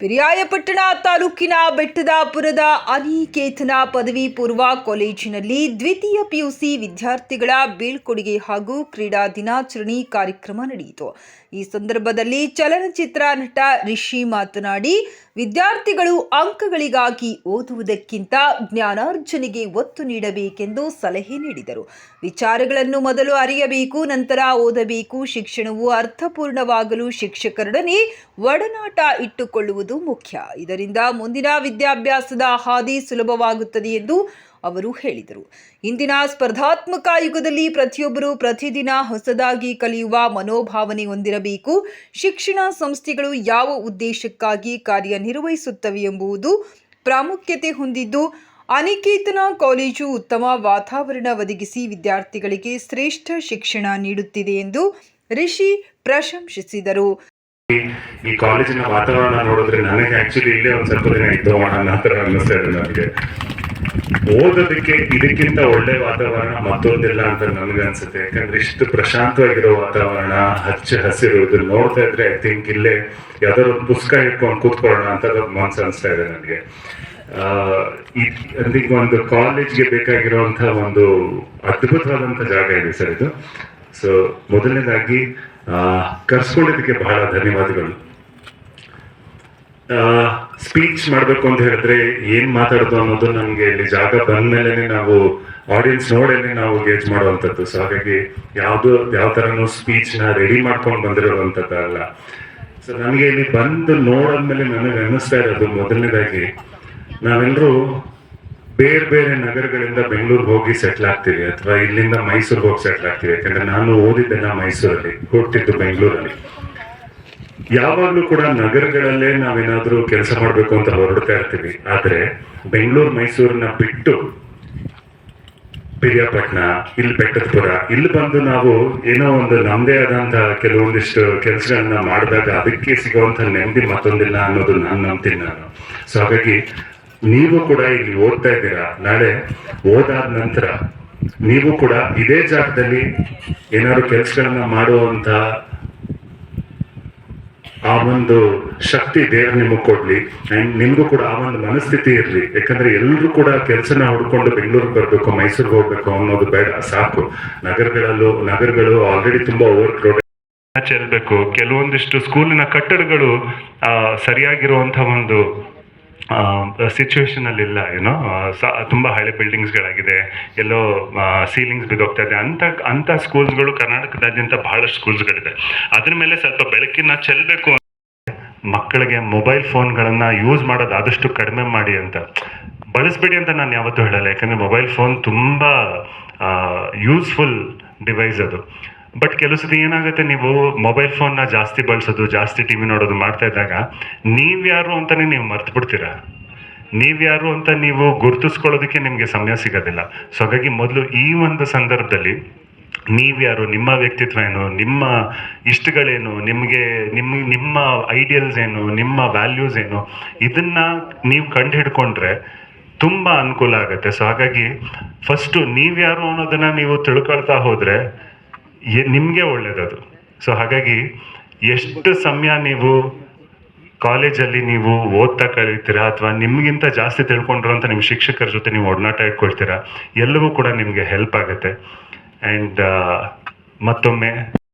ಪಿರಿಯಾಯಪಟ್ಟಣ ತಾಲೂಕಿನ ಬೆಟ್ಟದಾಪುರದ ಅನಿಕೇತನ ಪದವಿ ಪೂರ್ವ ಕಾಲೇಜಿನಲ್ಲಿ ದ್ವಿತೀಯ ಪಿಯುಸಿ ವಿದ್ಯಾರ್ಥಿಗಳ ಬೀಳ್ಕೊಡುಗೆ ಹಾಗೂ ಕ್ರೀಡಾ ದಿನಾಚರಣೆ ಕಾರ್ಯಕ್ರಮ ನಡೆಯಿತು. ಈ ಸಂದರ್ಭದಲ್ಲಿ ಚಲನಚಿತ್ರ ನಟ ರಿಷಿ ಮಾತನಾಡಿ, ವಿದ್ಯಾರ್ಥಿಗಳು ಅಂಕಗಳಿಗಾಗಿ ಓದುವುದಕ್ಕಿಂತ ಜ್ಞಾನಾರ್ಜನೆಗೆ ಒತ್ತು ನೀಡಬೇಕೆಂದು ಸಲಹೆ ನೀಡಿದರು. ವಿಚಾರಗಳನ್ನು ಮೊದಲು ಅರಿಯಬೇಕು, ನಂತರ ಓದಬೇಕು, ಶಿಕ್ಷಣವು ಅರ್ಥಪೂರ್ಣವಾಗಲು ಶಿಕ್ಷಕರೊಡನೆ ಒಡನಾಟ ಇಟ್ಟುಕೊಳ್ಳುವುದು ಮುಖ್ಯ. ಇದರಿಂದ ಮುಂದಿನ ವಿದ್ಯಾಭ್ಯಾಸದ ಹಾದಿ ಸುಲಭವಾಗುತ್ತದೆ ಎಂದು ಅವರು ಹೇಳಿದರು. ಇಂದಿನ ಸ್ಪರ್ಧಾತ್ಮಕ ಯುಗದಲ್ಲಿ ಪ್ರತಿಯೊಬ್ಬರು ಪ್ರತಿದಿನ ಹೊಸದಾಗಿ ಕಲಿಯುವ ಮನೋಭಾವನೆ ಹೊಂದಿರಬೇಕು. ಶಿಕ್ಷಣ ಸಂಸ್ಥೆಗಳು ಯಾವ ಉದ್ದೇಶಕ್ಕಾಗಿ ಕಾರ್ಯನಿರ್ವಹಿಸುತ್ತವೆ ಎಂಬುದು ಪ್ರಾಮುಖ್ಯತೆ ಹೊಂದಿದ್ದು, ಅನಿಕೇತನ ಕಾಲೇಜು ಉತ್ತಮ ವಾತಾವರಣ ಒದಗಿಸಿ ವಿದ್ಯಾರ್ಥಿಗಳಿಗೆ ಶ್ರೇಷ್ಠ ಶಿಕ್ಷಣ ನೀಡುತ್ತಿದೆ ಎಂದು ರಿಷಿ ಪ್ರಶಂಸಿಸಿದರು. ಈ ಕಾಲೇಜಿನ ವಾತಾವರಣ ನೋಡಿದ್ರೆ ನನಗೆ ಆಕ್ಚುಲಿ ಇಲ್ಲೇ ಒಂದ್ ಸ್ವಲ್ಪ ದಿನ ಇದ್ದು ಥರ ಅನ್ನಿಸ್ತಾ ಇದೆ ನನಗೆ. ಓದೋದಕ್ಕೆ ಇದಕ್ಕಿಂತ ಒಳ್ಳೆ ವಾತಾವರಣ ಮತ್ತೊಂದಿಲ್ಲ ಅಂತ ನನಗೆ ಅನ್ಸುತ್ತೆ. ಯಾಕಂದ್ರೆ ಇಷ್ಟು ಪ್ರಶಾಂತವಾಗಿರೋ ವಾತಾವರಣ, ಹಚ್ಚ ಹಸಿರು ಇದನ್ನ ನೋಡ್ತಾ ಇದ್ರೆ ಐ ಥಿಂಕ್ ಇಲ್ಲೇ ಯಾವ್ದಾದ್ರು ಒಂದು ಪುಸ್ತಕ ಇಟ್ಕೊಂಡು ಕೂತ್ಕೊಳ್ಳೋಣ ಅಂತ ಮನ್ಸು ಅನಿಸ್ತಾ ಇದೆ ನನಗೆ. ಈಗ ಒಂದು ಕಾಲೇಜ್ಗೆ ಬೇಕಾಗಿರುವಂತಹ ಒಂದು ಅದ್ಭುತವಾದಂತಹ ಜಾಗ ಇದೆ ಸರ್ ಇದು. ಸೊ ಮೊದಲನೇದಾಗಿ ಕರ್ಸ್ಕೊಂಡಿದ್ದಕ್ಕೆ ಬಹಳ ಧನ್ಯವಾದಗಳು. ಸ್ಪೀಚ್ ಮಾಡಬೇಕು ಅಂತ ಹೇಳಿದ್ರೆ ಏನ್ ಮಾತಾಡೋದು ಅನ್ನೋದು ನಮಗೆ ಇಲ್ಲಿ ಜಾಗ ಬಂದ್ಮೇಲೆ ನಾವು ಆಡಿಯನ್ಸ್ ನೋಡೇನೆ ನಾವು ಗೇಜ್ ಮಾಡುವಂಥದ್ದು. ಸೊ ಹಾಗಾಗಿ ಯಾವ್ದು, ಯಾವ ತರನು ಸ್ಪೀಚ್ನ ರೆಡಿ ಮಾಡ್ಕೊಂಡು ಬಂದಿರೋವಂಥದ್ದು ಅಲ್ಲ. ಸೊ ನನಗೆ ಇಲ್ಲಿ ಬಂದು ನೋಡಾದ್ಮೇಲೆ ನನಗೆ ಅನ್ನಿಸ್ತಾ ಇರೋದು ಮೊದಲನೇದಾಗಿ ನಾವೆಲ್ಲರೂ ಬೇರೆ ಬೇರೆ ನಗರಗಳಿಂದ ಬೆಂಗಳೂರಿಗೆ ಹೋಗಿ ಸೆಟ್ಲ್ ಆಗ್ತೀವಿ ಅಥವಾ ಇಲ್ಲಿಂದ ಮೈಸೂರಿಗೆ ಹೋಗಿ ಸೆಟ್ಲ್ ಆಗ್ತೀವಿ. ಯಾಕಂದ್ರೆ ನಾನು ಓದಿದ್ದೆಲ್ಲ ಮೈಸೂರಲ್ಲಿ ಹುಟ್ಟಿದ್ದು ಬೆಂಗಳೂರಲ್ಲಿ. ಯಾವಾಗ್ಲೂ ಕೂಡ ನಗರಗಳಲ್ಲೇ ನಾವೇನಾದ್ರೂ ಕೆಲಸ ಮಾಡ್ಬೇಕು ಅಂತ ಹೊರಡ್ತಾ ಇರ್ತೀವಿ. ಆದ್ರೆ ಬೆಂಗಳೂರು, ಮೈಸೂರನ್ನ ಬಿಟ್ಟು ಪಿರಿಯಾಪಟ್ಟಣ ಇಲ್ಲಿ ಬೆಟ್ಟದಪುರ, ಇಲ್ಲಿ ಬಂದು ನಾವು ಏನೋ ಒಂದು ನಮ್ಮದೇ ಆದಂತಹ ಕೆಲವೊಂದಿಷ್ಟು ಕೆಲಸಗಳನ್ನ ಮಾಡಿದಾಗ ಅದಕ್ಕೆ ಸಿಗುವಂತ ನೆಮ್ಮದಿ ಮತ್ತೊಂದಿಲ್ಲ ಅನ್ನೋದು ನಾನು ನಂಬ್ತೀನಿ ನಾನು. ಸೊ ಹಾಗಾಗಿ ನೀವು ಕೂಡ ಇಲ್ಲಿ ಓದ್ತಾ ಇದ್ದೀರಾ? ನಾಳೆ ಓದಾದ ನಂತರ ನೀವು ಕೂಡ ಇದೇ ಜಾಗದಲ್ಲಿ ಏನಾದ್ರು ಕೆಲಸಗಳನ್ನ ಮಾಡುವಂತ ಆ ಒಂದು ಶಕ್ತಿ ದೇವ್ರು ನಿಮಗೆ ಕೊಡ್ಲಿ. ಅಂಡ್ ನಿಮ್ಗೂ ಕೂಡ ಆ ಒಂದು ಮನಸ್ಥಿತಿ ಇರ್ಲಿ. ಯಾಕಂದ್ರೆ ಎಲ್ಲರೂ ಕೂಡ ಕೆಲಸನ ಹುಡ್ಕೊಂಡು ಬೆಂಗಳೂರಿಗೆ ಬರ್ಬೇಕು ಮೈಸೂರಿಗೆ ಹೋಗ್ಬೇಕು ಅನ್ನೋದು ಬೇಡ ಸಾಕು. ನಗರಗಳಲ್ಲೂ ನಗರಗಳು ಆಲ್ರೆಡಿ ತುಂಬಾ ಓವರ್ ಕ್ರೌಡ್ ಚೆಲ್ಬೇಕು ಕೆಲವೊಂದಿಷ್ಟು ಸ್ಕೂಲಿನ ಕಟ್ಟಡಗಳು ಆ, ಸರಿಯಾಗಿರುವಂತಹ ಒಂದು ಸಿಚುವೇಶನ್ ಅಲ್ಲಿ ಇಲ್ಲ ಏನೋ ತುಂಬಾ ಹಳೆ ಬಿಲ್ಡಿಂಗ್ಸ್ ಗಳಾಗಿದೆ, ಎಲ್ಲೋ ಸೀಲಿಂಗ್ಸ್ ಬಿದ್ದೋಗ್ತಾ ಇದೆ. ಅಂತ ಅಂತ ಸ್ಕೂಲ್ಸ್ಗಳು ಕರ್ನಾಟಕದಾದ್ಯಂತ ಬಹಳಷ್ಟು ಸ್ಕೂಲ್ಸ್ಗಳಿದೆ ಅದ್ರ ಮೇಲೆ ಸ್ವಲ್ಪ ಬೆಳಕಿನ ಚೆಲ್ಲಬೇಕು ಮಕ್ಕಳಿಗೆ ಮೊಬೈಲ್ ಫೋನ್ಗಳನ್ನು ಯೂಸ್ ಮಾಡೋದು ಆದಷ್ಟು ಕಡಿಮೆ ಮಾಡಿ ಅಂತ. ಬಳಸಬೇಡಿ ಅಂತ ನಾನು ಯಾವತ್ತೂ ಹೇಳಲ್ಲ. ಯಾಕಂದ್ರೆ ಮೊಬೈಲ್ ಫೋನ್ ತುಂಬಾ ಯೂಸ್ಫುಲ್ ಡಿವೈಸ್ ಅದು. ಬಟ್ ಕೆಲವು ಸತಿ ಏನಾಗುತ್ತೆ, ನೀವು ಮೊಬೈಲ್ ಫೋನ್ನ ಜಾಸ್ತಿ ಬಳಸೋದು, ಜಾಸ್ತಿ ಟಿವಿ ನೋಡೋದು ಮಾಡ್ತಾ ಇದ್ದಾಗ ನೀವ್ಯಾರು ಅಂತಾನೆ ನೀವು ಮರ್ತು ಬಿಡ್ತೀರಾ? ನೀವ್ಯಾರು ಅಂತ ನೀವು ಗುರುತಿಸ್ಕೊಳ್ಳೋದಕ್ಕೆ ನಿಮಗೆ ಸಮಯ ಸಿಗೋದಿಲ್ಲ. ಸೊ ಹಾಗಾಗಿ ಮೊದಲು ಈ ಒಂದು ಸಂದರ್ಭದಲ್ಲಿ ನೀವ್ಯಾರು ನಿಮ್ಮ ವ್ಯಕ್ತಿತ್ವ ಏನು, ನಿಮ್ಮ ಇಷ್ಟಗಳೇನು, ನಿಮಗೆ ನಿಮ್ಮ ನಿಮ್ಮ ಐಡಿಯಲ್ಸ್ ಏನು, ನಿಮ್ಮ ವ್ಯಾಲ್ಯೂಸ್ ಏನು, ಇದನ್ನ ನೀವು ಕಂಡು ಹಿಡ್ಕೊಂಡ್ರೆ ತುಂಬ ಅನುಕೂಲ ಆಗುತ್ತೆ. ಸೊ ಹಾಗಾಗಿ ಫಸ್ಟು ನೀವ್ಯಾರು ಅನ್ನೋದನ್ನ ನೀವು ತಿಳ್ಕೊಳ್ತಾ ಹೋದ್ರೆ ನಿಮ್ಗೆ ಒಳ್ಳೇದದು. ಸೊ ಹಾಗಾಗಿ ಎಷ್ಟು ಸಮಯ ನೀವು ಕಾಲೇಜಲ್ಲಿ ನೀವು ಓದ್ತಾ ಕಲಿತೀರಾ ಅಥವಾ ನಿಮ್ಗಿಂತ ಜಾಸ್ತಿ ತಿಳ್ಕೊಂಡಿರೋಂಥ ನಿಮ್ಮ ಶಿಕ್ಷಕರ ಜೊತೆ ನೀವು ಒಡನಾಟ ಇಟ್ಕೊಳ್ತೀರಾ, ಎಲ್ಲವೂ ಕೂಡ ನಿಮಗೆ ಹೆಲ್ಪ್ ಆಗುತ್ತೆ. ಆ್ಯಂಡ್ ಮತ್ತೊಮ್ಮೆ